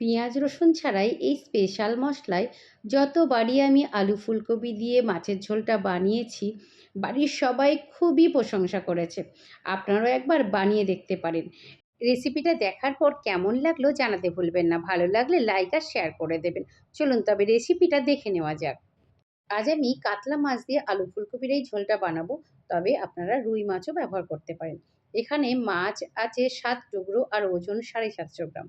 পেঁয়াজ রসুন ছাড়াই এই স্পেশাল মশলায় যতবারই আমি আলু ফুলকপি দিয়ে মাছের ঝোলটা বানিয়েছি, বাড়ির সবাই খুবই প্রশংসা করেছে। আপনারাও একবার বানিয়ে দেখতে পারেন। রেসিপিটা দেখার পর কেমন লাগল জানাতে ভুলবেন না। ভালো লাগলে লাইক আর শেয়ার করে দেবেন। চলুন তবে রেসিপিটা দেখে নেওয়া যাক। আজ আমি কাতলা মাছ দিয়ে আলু ফুলকপির এই ঝোলটা বানাবো। তবে আপনারা রুই মাছও ব্যবহার করতে পারেন। এখানে মাছ আছে সাত টুকরো আর ওজন সাড়ে সাতশো গ্রাম।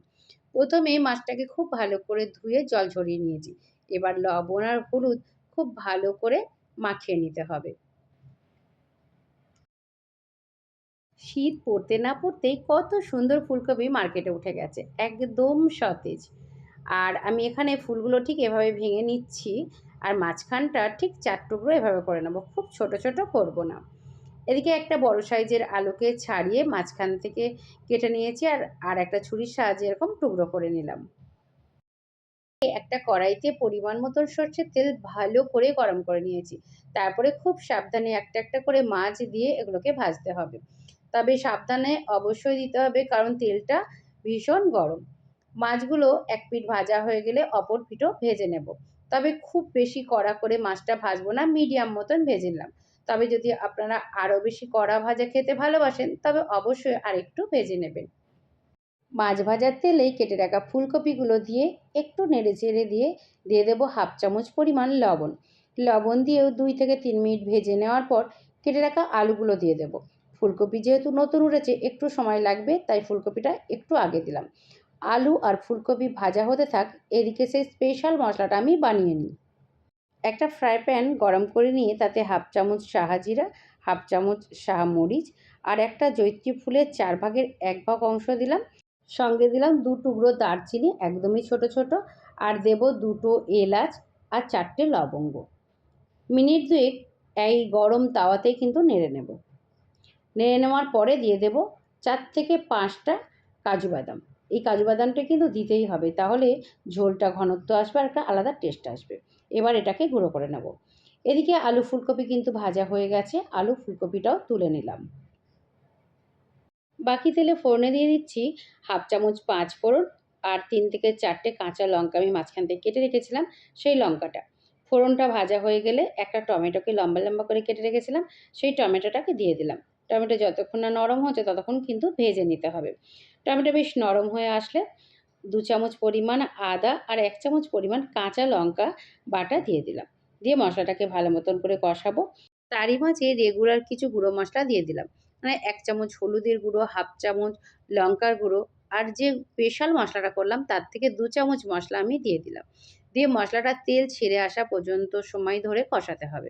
প্রথমে মাছটাকে খুব ভালো করে ধুয়ে জল ঝরিয়ে নিয়েছি। এবার লবণ আর হলুদ খুব ভালো করে মাখিয়ে নিতে হবে। শীত পড়তে না পড়তেই কত সুন্দর ফুলকপি মার্কেটে উঠে গেছে, একদম সতেজ। আর আমি এখানে ফুলগুলো ঠিক এভাবে ভেঙে নিচ্ছি, আর মাঝখানটা ঠিক চার টুকরো এভাবে করে নেব, খুব ছোট ছোট করব না। এদিকে একটা বড় সাইজের আলুকে ছাড়িয়ে মাঝখান থেকে কেটে নিয়েছি আর আর একটা ছুরির সাহায্যে এরকম টুকরো করে নিলাম। একটা কড়াইতে পরিমাণ মতন সর্ষের তেল ভালো করে গরম করে নিয়েছি। তারপরে খুব সাবধানে একটা একটা করে মাছ দিয়ে এগুলোকে ভাজতে হবে। তবে সাবধানে অবশ্যই দিতে হবে কারণ তেলটা ভীষণ গরম। মাছগুলো এক পিঠ ভাজা হয়ে গেলে অপর পিঠও ভেজে নেব। তবে খুব বেশি কড়া করে মাছটা ভাজবো না, মিডিয়াম মতন ভেজে নিলাম। তবে যদি আপনারা আরও বেশি কড়া ভাজা খেতে ভালোবাসেন, তবে অবশ্যই আরেকটু ভেজে নেবেন। মাছ ভাজার তেলেই কেটে রাখা ফুলকপিগুলো দিয়ে একটু নেড়ে চেড়ে দিয়ে দিয়ে দেবো হাফ চামচ পরিমাণ লবণ। লবণ দিয়েও দুই থেকে তিন মিনিট ভেজে নেওয়ার পর কেটে রাখা আলুগুলো দিয়ে দেবো। ফুলকপি যেহেতু নতুন উঠেছে, একটু সময় লাগবে, তাই ফুলকপিটা একটু আগে দিলাম। আলু আর ফুলকপি ভাজা হতে থাক, এদিকে সেই স্পেশাল মশলাটা আমি বানিয়ে নিই। একটা ফ্রাই প্যান গরম করে নিয়ে তাতে হাফ চামচ সাহাজিরা হাফ চামচ মরিচ আর একটা জৈত্রী ফুলের চার ভাগের এক ভাগ অংশ দিলাম। সঙ্গে দিলাম দু টুকরো দারচিনি, একদমই ছোট ছোট, আর দেব দুটো এলাচ আর চারটে লবঙ্গ। মিনিট দুয়েক এই গরম তাওয়াতেই কিন্তু নেড়ে নেব। নেড়ে নেওয়ার পরে দিয়ে দেব চার থেকে পাঁচটা কাজু বাদাম। এই কাজু বাদামটা কিন্তু দিতেই হবে, তাহলে ঝোলটা ঘনত্ব আসবে আর একটা আলাদা টেস্ট আসবে। এবার এটাকে গুঁড়ো করে নেব। এদিকে আলু ফুলকপি কিন্তু ভাজা হয়ে গেছে, আলু ফুলকপিটাও তুলে নিলাম। বাকি তেলে ফোড়নে দিয়ে দিচ্ছি হাফ চামচ পাঁচ ফোড়ন আর তিন থেকে চারটে কাঁচা লঙ্কা আমি মাঝখান থেকে কেটে রেখেছিলাম সেই লঙ্কাটা। ফোড়নটা ভাজা হয়ে গেলে একটা টমেটোকে লম্বা লম্বা করে কেটে রেখেছিলাম, সেই টমেটোটাকে দিয়ে দিলাম। টমেটো যতক্ষণ না নরম হচ্ছে ততক্ষণ কিন্তু ভেজে নিতে হবে। টমেটো বেশ নরম হয়ে আসলে দু চামচ পরিমাণ আদা আর এক চামচ পরিমাণ কাঁচা লঙ্কা বাটা দিয়ে দিলাম। দিয়ে মশলাটাকে ভালো মতন করে কষাবো। তারই মাঝে রেগুলার কিছু গুঁড়ো মশলা দিয়ে দিলাম। মানে এক চামচ হলুদের গুঁড়ো, হাফ চামচ লঙ্কার গুঁড়ো আর যে স্পেশাল মশলাটা করলাম তার থেকে দু চামচ মশলা আমি দিয়ে দিলাম। দিয়ে মশলাটা তেল ছেড়ে আসা পর্যন্ত সময় ধরে কষাতে হবে।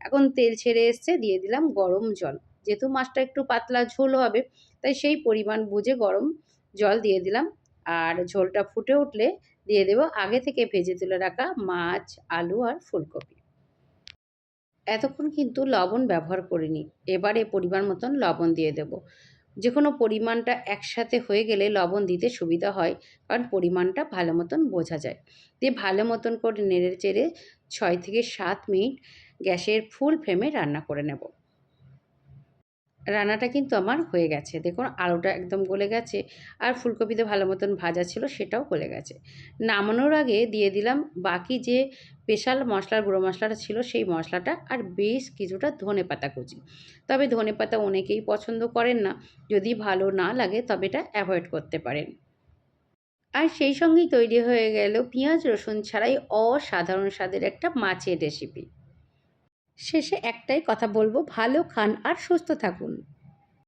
এখন তেল ছেড়ে এসছে, দিয়ে দিলাম গরম জল। যেহেতু মাছটা একটু পাতলা ঝোল হবে, তাই সেই পরিমাণ বুঝে গরম জল দিয়ে দিলাম। আর ঝোলটা ফুটে উঠলে দিয়ে দেব আগে থেকে ভেজে তুলে রাখা মাছ, আলু আর ফুলকপি। এতক্ষণ কিন্তু লবণ ব্যবহার করিনি, এবারে পরিমাণ মতন লবণ দিয়ে দেব। যে কোনো পরিমাণটা একসাথে হয়ে গেলে লবণ দিতে সুবিধা হয়, কারণ পরিমাণটা ভালো মতন বোঝা যায়। দিয়ে ভালো মতন করে নেড়ে চেড়ে ছয় থেকে সাত মিনিট গ্যাসের ফুল ফ্লেমে রান্না করে নেব। রান্নাটা কিন্তু আমার হয়ে গেছে। দেখুন, আলুটা একদম গলে গেছে আর ফুলকপিতে ভালো মতন ভাজা ছিল সেটাও গলে গেছে। নামানোর আগে দিয়ে দিলাম বাকি যে স্পেশাল মশলার গুঁড়ো মশলাটা ছিল সেই মশলাটা আর বেশ কিছুটা ধনে পাতা কুচি। তবে ধনে পাতা অনেকেই পছন্দ করেন না। যদি ভালো না লাগে তবে এটা অ্যাভয়েড করতে পারেন। আর সেই সঙ্গেই তৈরি হয়ে গেল পেঁয়াজ রসুন ছাড়াই অসাধারণ স্বাদের একটা মাছের রেসিপি। শেষে একটাই কথা বলব ভালো খান আর সুস্থ থাকুন।